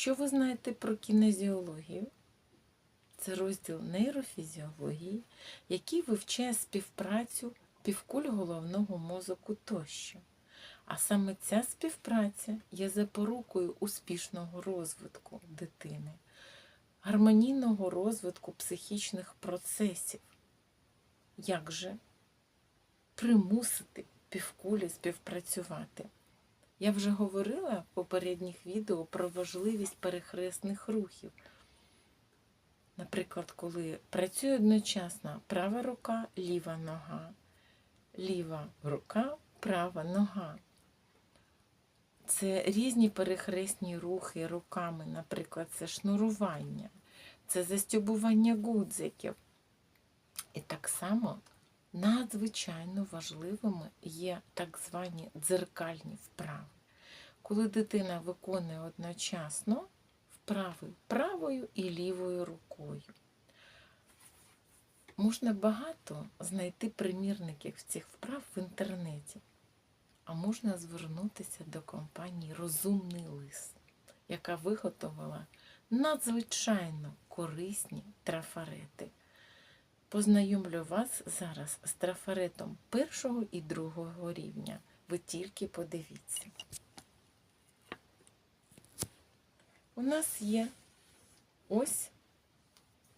Що ви знаєте про кінезіологію? Це розділ нейрофізіології, який вивчає співпрацю півкуль головного мозку тощо. А саме ця співпраця є запорукою успішного розвитку дитини, гармонійного розвитку психічних процесів. Як же примусити півкулі співпрацювати? Я вже говорила в попередніх відео про важливість перехресних рухів. Наприклад, коли працює одночасно права рука, ліва нога, ліва рука, права нога. Це різні перехресні рухи руками, наприклад, це шнурування, це застюбування гудзиків. І так само надзвичайно важливими є так звані дзеркальні вправи. Коли дитина виконує одночасно вправи правою і лівою рукою. Можна багато знайти примірників цих вправ в інтернеті, а можна звернутися до компанії Розумний лис, яка виготовила надзвичайно корисні трафарети. Познайомлю вас зараз з трафаретом першого і другого рівня. Ви тільки подивіться. У нас є ось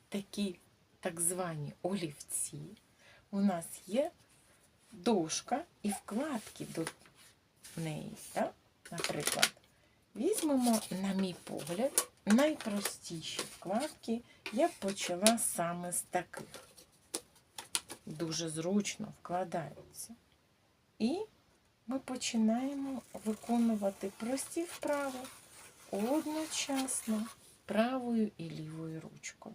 такі так звані олівці. У нас є дошка і вкладки до неї. Так? Наприклад, візьмемо, на мій погляд, найпростіші вкладки. Я почала саме з таких. Дуже зручно вкладаються. І ми починаємо виконувати прості вправи одночасно правою і лівою ручкою.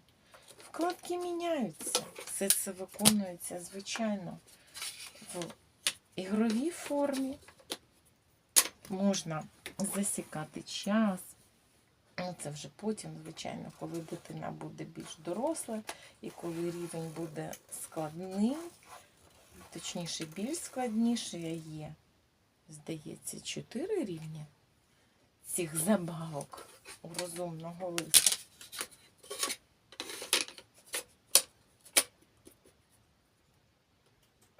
Вкладки міняються. Все це виконується, звичайно, в ігровій формі. Можна засікати час. Це вже потім, звичайно, коли дитина буде більш доросла і коли рівень буде складним, точніше, більш складніший є, здається, чотири рівні цих забавок у розумного лиса.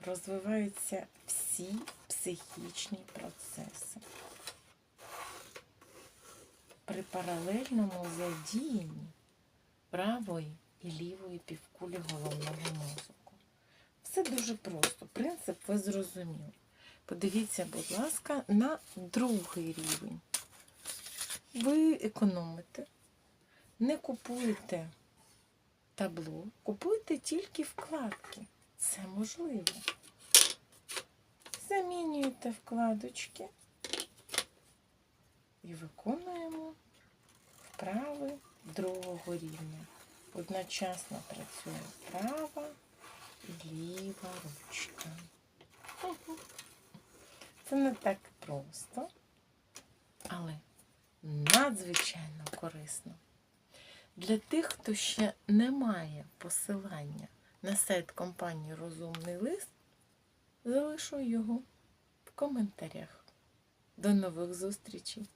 Розвиваються всі психічні процеси. При паралельному задіянні правої і лівої півкулі головного мозку. Все дуже просто. Принцип ви зрозуміли. Подивіться, будь ласка, на другий рівень ви економите, не купуєте табло, купуєте тільки вкладки. Це можливо. Замінюєте вкладочки і виконуємо вправи другого рівня. Одночасно працює права і ліва ручка. Це не так просто, але надзвичайно корисно. Для тих, хто ще не має посилання на сайт компанії Розумний лист, залишу його в коментарях. До нових зустрічей!